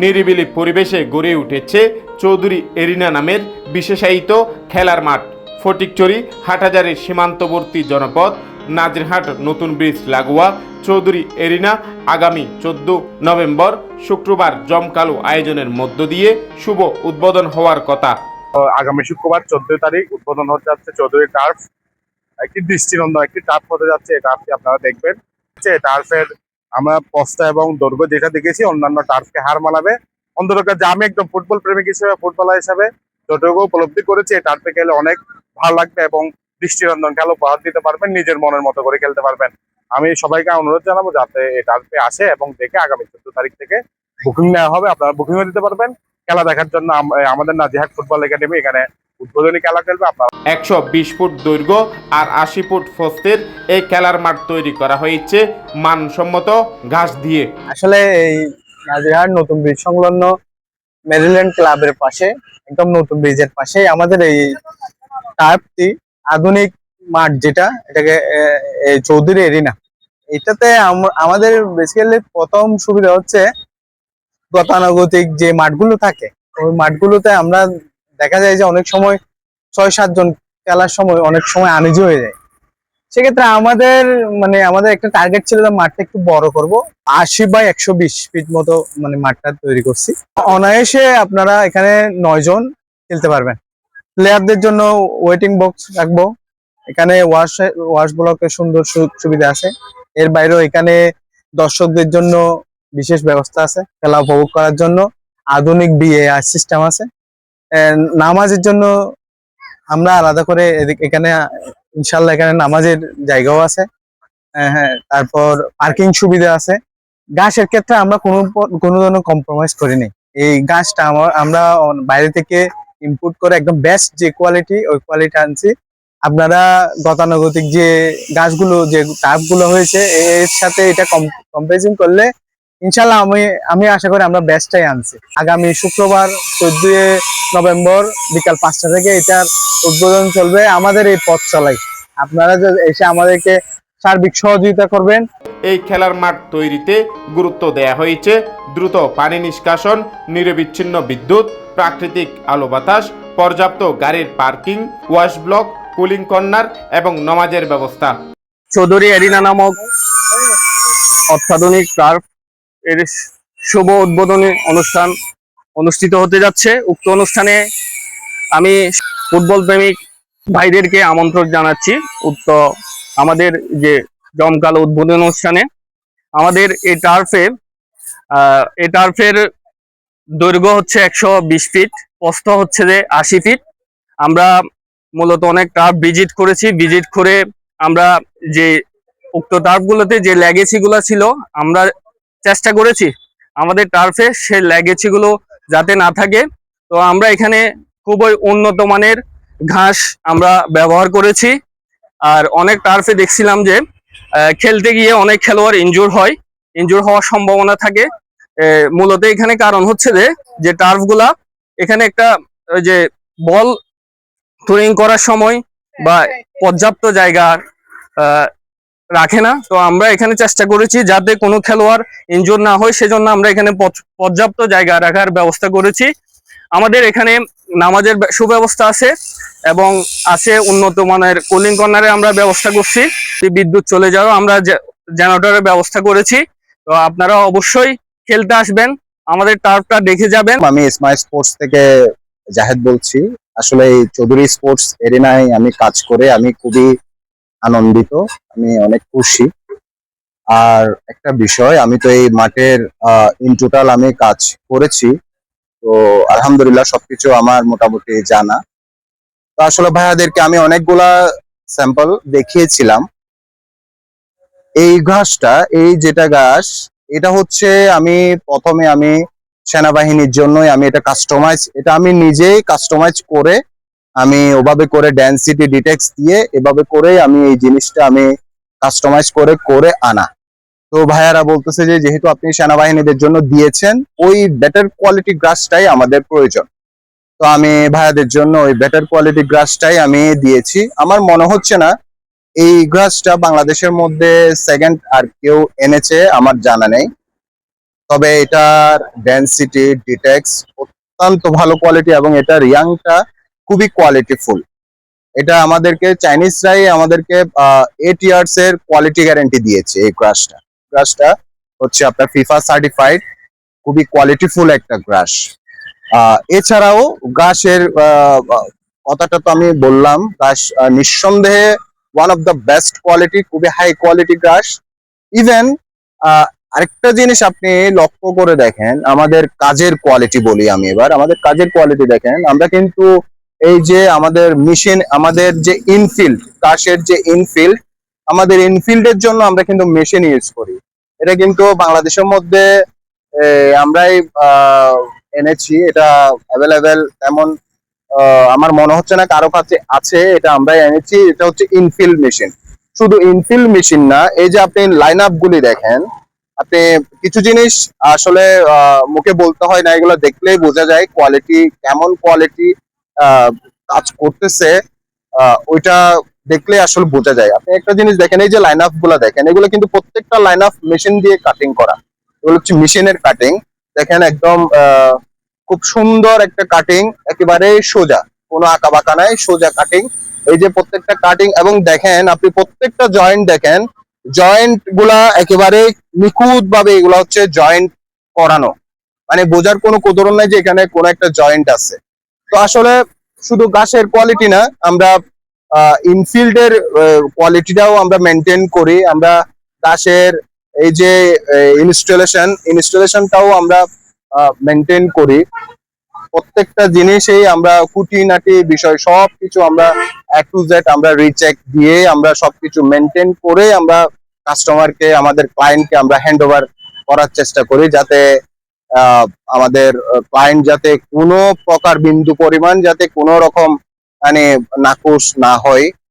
নিরিবিলি পরিবেশে গড়ে উঠেছে চৌধুরী এরিনা নামের বিশেষায়িত খেলার মাঠ। ফটিকচুরি, হাটহাজারের সীমান্তবর্তী জনপদ, নাজিরহাট নতুন ব্রিজ লাগোয়া, চৌধুরী এরিনা আগামী চোদ্দ নভেম্বর শুক্রবার জমকালো আয়োজনের মধ্য দিয়ে শুভ উদ্বোধন হওয়ার কথা। আগামী শুক্রবার চোদ্দ তারিখ উদ্বোধন হতে যাচ্ছে চৌধুরী টার্ফ একটি দৃষ্টিনন্দন, একটি টার্ফ হতে যাচ্ছে, এই টার্ফটি আপনারা দেখবেন। টার্ফের আমরা পস্তা এবং দৈর্ঘ্য যেটা দেখেছি, অন্যান্য টার্ফকে হার মানাবে। অন্তত যে আমি একদম ফুটবল প্রেমিক হিসেবে ফুটবলার হিসেবে যতটুকু উপলব্ধি করেছি, এই টার্ফে খেলে অনেক ভালো লাগবে এবং দৃষ্টিনন্দন খেলা উপহার দিতে পারবেন, নিজের মনের মতো করে খেলতে পারবেন। আমি সবাইকে অনুরোধ জানাব যাতে এই টার্ফে আসে এবং দেখে আগামী চোদ্দ তারিখ থেকে বুকিং নেওয়া হবে। আপনারা বুকিংও দিতে পারবেন। খেলা দেখার জন্য আম- আমাদের নাজিহাট ফুটবল একাডেমি এখানে উদ্বোধনী খেলা খেলবে আপনারা। একশো বিশ ফুট দৈর্ঘ্য আর আশি ফুট ফস্তের এই খেলার মাঠ তৈরি করা হয়েছে মানসম্মত ঘাস দিয়ে। আসলে এই নাজিরহাট নতুন ব্রিজ সংলগ্ন মেরিল্যান্ড ক্লাবের পাশে একদম নতুন ব্রিজের পাশে আমাদের এই টার্ফটি আধুনিক মাঠ যেটা এটাকে এই চৌধুরী এরিনা। এটাতে আমাদের বেসিক্যালি প্রথম সুবিধা হচ্ছে গতানুগতিক যে মাঠগুলো থাকে ওই মাঠগুলোতে আমরা দেখা যায় যে অনেক সময় ছয় সাতজন খেলার সময় অনেক সময় আনিজি হয়ে যায়। সেক্ষেত্রে আমাদের মানে আমাদের একটা টার্গেট ছিল যে মাঠটা একটু বড় করব। আশি বাই একশো বিশ ফিট মতো মানে মাঠটা তৈরি করছি। অনায়াসে আপনারা এখানে নয় জন খেলতে পারবেন। প্লেয়ারদের জন্য ওয়েটিং বক্স রাখব। এখানে ওয়াশ ওয়াশ ব্লকের সুন্দর সুবিধা আছে। এর বাইরেও এখানে দর্শকদের জন্য বিশেষ ব্যবস্থা আছে, খেলা উপভোগ করার জন্য। আধুনিক বিএআর সিস্টেম আছে। নামাজের জন্য আমরা আলাদা করে এখানে ইনশাল্লাহ এখানে নামাজের জায়গাও আছে। হ্যাঁ হ্যাঁ তারপর পার্কিং সুবিধা আছে। ঘাসের ক্ষেত্রে আমরা কোনো কোনো ধরনের কম্প্রোমাইজ করিনি। এই ঘাসটা আমার আমরা বাইরে থেকে ইম্পোর্ট করে একদম বেস্ট যে কোয়ালিটি ওই কোয়ালিটি আনছি। আপনারা গতানুগতিক যে গাছগুলো, যে টাপগুলো হয়েছে এর সাথে এটা কম্পারিজন করলে ইনশাল্লাহ আমি আমি আশা করি আমরা বেস্টটাই আনছি। আগামী শুক্রবার চোদ্দই নভেম্বর বিকাল পাঁচটা থেকে এটার উদ্বোধন চলবে আমাদের এই পথ চলাই। আপনারা এসে আমাদেরকে সার্বিক সহযোগিতা করবেন। এই খেলার মাঠ তৈরিতে গুরুত্ব দেয়া হয়েছে। দ্রুত পানি নিষ্কাশন নিরবিচ্ছিন্ন বিদ্যুৎ প্রাকৃতিক আলো বাতাস পর্যাপ্ত গাড়ির parking wash block cooling corner এবং নমাজের ব্যবস্থা। চৌধুরী এরিনা নামক অত্যাধুনিক টার্ফ এর শুভ উদ্বোধনী অনুষ্ঠান অনুষ্ঠিত হতে যাচ্ছে। উক্ত অনুষ্ঠানে আমি ফুটবল প্রেমিক ভাইদেরকে আমন্ত্রণ জানাচ্ছি। উক্ত আমাদের যে জমকালো উদ্বোধন অনুষ্ঠানে আমাদের এই টার্ফে এই টার্ফের দৈর্ঘ্য হচ্ছে একশো বিশ ফিট, প্রস্থ হচ্ছে যে আশি ফিট। আমরা মূলত অনেক টার্ফ ভিজিট করেছি। ভিজিট করে আমরা যে উক্ত টার্ফগুলোতে যে ল্যাগেসি গুলো ছিল, আমরা চেষ্টা করেছি আমাদের টার্ফে সে ল্যাগেসি গুলো যাতে না থাকে। তো আমরা এখানে খুবই উন্নত মানের ঘাস আমরা ব্যবহার করেছি। আর অনেক টার্ফে দেখছিলাম যে খেলতে গিয়ে অনেক খেলোয়াড় ইনজুর হয়। ইনজুর হওয়ার সম্ভাবনা থাকে। মূলত এখানে কারণ হচ্ছে যে যে টার্ফগুলা এখানে একটা ওই যে বল থ্রোয়িং করার সময় বা পর্যাপ্ত জায়গা আহ, রাখে না। তো আমরা এখানে চেষ্টা করেছি যাতে কোনো খেলোয়াড় ইনজোর না হয়, সেজন্য আমরা এখানে পর্যাপ্ত জায়গা রাখার ব্যবস্থা করেছি। আমাদের এখানে নামাজের সুব্যবস্থা আছে এবং আছে উন্নত মানের কুলিং কর্নারে আমরা ব্যবস্থা করছি। বিদ্যুৎ চলে যাও, আমরা জেনারেটরের ব্যবস্থা করেছি। তো আপনারা অবশ্যই খেলতে আসবেন। আমাদের টার্ফটা দেখে যাবেন। আমি স্মাইল স্পোর্টস থেকে জাহেদ বলছি। আসলে এই চৌধুরী স্পোর্টস এরিনায় আমি কাজ করে আমি খুবই আনন্দিত, আমি অনেক খুশি। আর একটা বিষয়, আমি তো এই মাঠের ইন টোটাল আমি কাজ করেছি। তো আলহামদুলিল্লাহ সবকিছু আমার মোটামুটি জানা। তো আসলে ভাইয়াদেরকে আমি অনেকগুলা স্যাম্পল দেখিয়েছিলাম। এই ঘাসটা, এই যেটা ঘাস, এটা হচ্ছে আমি প্রথমে আমি সেনাবাহিনীর জন্যই আমি এটা কাস্টমাইজ এটা আমি নিজেই কাস্টমাইজ করে আমি ওভাবে করে ডেন্সিটি ডিটেক্স দিয়ে এভাবে করে আমি এই জিনিসটা আমি কাস্টমাইজ করে করে আনা। তো ভাইয়ারা বলতেছে যে, যেহেতু আপনি সেনাবাহিনীদের জন্য দিয়েছেন, ওই বেটার কোয়ালিটি গ্রাসটাই আমাদের প্রয়োজন। তো আমি ভাইয়াদের জন্য ওই বেটার কোয়ালিটি গ্রাসটাই আমি দিয়েছি। আমার মনে হচ্ছে না, এই গ্রাসটা বাংলাদেশের মধ্যে সেকেন্ড আর কেউ এনেছে, আমার জানা নেই। তবে এটার ডেন্সিটি ডিটেক্স অত্যন্ত ভালো কোয়ালিটি এবং এটার ইয়াংটা খুবই কোয়ালিটিফুল এটা আমাদেরকে চাইনিজরাই আমাদেরকে এইট ইয়ার্স এর কোয়ালিটি গ্যারেন্টি দিয়েছে এই গ্রাসটা গ্রাসটা হচ্ছে আপনার ফিফা সার্টিফাইড খুবই কোয়ালিটিফুল একটা গ্রাস এছাড়াও গ্রাসের কথাটা তো আমি বললাম গ্রাস নিঃসন্দেহে one of the best quality খুবই হাই কোয়ালিটি গ্রাস ইভেন আরেকটা জিনিস আপনি লক্ষ্য করে দেখেন, আমাদের কাজের কোয়ালিটি বলি আমি এবার, আমাদের কাজের কোয়ালিটি দেখেন, আমরা কিন্তু এই যে আমাদের মেশিন আমাদের যে ইনফিল্ড কাশের যে ইনফিল্ড আমাদের ইনফিল্ডের জন্য আমরা কিন্তু মেশিন ইউজ করি। এটা কিন্তু বাংলাদেশের মধ্যে আমরাই এনেছি। এটা অ্যাভেলেবেল তেমন আমার মনে হচ্ছে না কারও কাছে আছে, এটা আমরাই এনেছি। এটা হচ্ছে ইনফিল্ড মেশিন শুধু ইনফিল্ড মেশিন না, এই যে আপনি লাইন আপ গুলি দেখেন, আপনি কিছু জিনিস আসলে মুখে বলতে হয় না, এগুলো দেখলেই বোঝা যায় কোয়ালিটি কেমন কোয়ালিটি কাজ করতেছে ওইটা দেখলে আসলে বোঝা যায়। আপনি একটা জিনিস দেখেন, এই যে লাইন আপগুলা দেখেন, এগুলো কিন্তু প্রত্যেকটা লাইন আপ মেশিন দিয়ে কাটিং করা। এগুলো হচ্ছে মেশিনের কাটিং দেখেন একদম খুব সুন্দর একটা কাটিং একেবারে সোজা। কোনো আঁকা বাঁকা নাই, সোজা কাটিং এই যে প্রত্যেকটা কাটিং এবং দেখেন, আপনি প্রত্যেকটা জয়েন্ট দেখেন জয়েন্টগুলা একেবারে নিখুঁত ভাবে এগুলা হচ্ছে জয়েন্ট করানো। মানে বোঝার কোনো কোদরণ নাই যে এখানে কোনো একটা জয়েন্ট আছে। তো আসলে শুধু গাছের কোয়ালিটি না, আমরা ইনফিল্ডের কোয়ালিটিটাও আমরা মেনটেন করি। আমরা গাছের এই যে ইনস্টলেশন ইনস্টলেশনটাও আমরা মেনটেন করি। প্রত্যেকটা জিনিসেই আমরা খুঁটিনাটি বিষয় সব কিছু আমরা এক টু জেড আমরা রিচেক দিয়ে আমরা সবকিছু মেনটেন করে আমরা কাস্টমারকে আমাদের ক্লায়েন্টকে আমরা হ্যান্ড ওভার করার চেষ্টা করি, যাতে আমাদের ক্লায়েন্ট যাতে কোনো প্রকার বিন্দু পরিমাণ যাতে কোনো রকম মানে নাকুশ না হয়।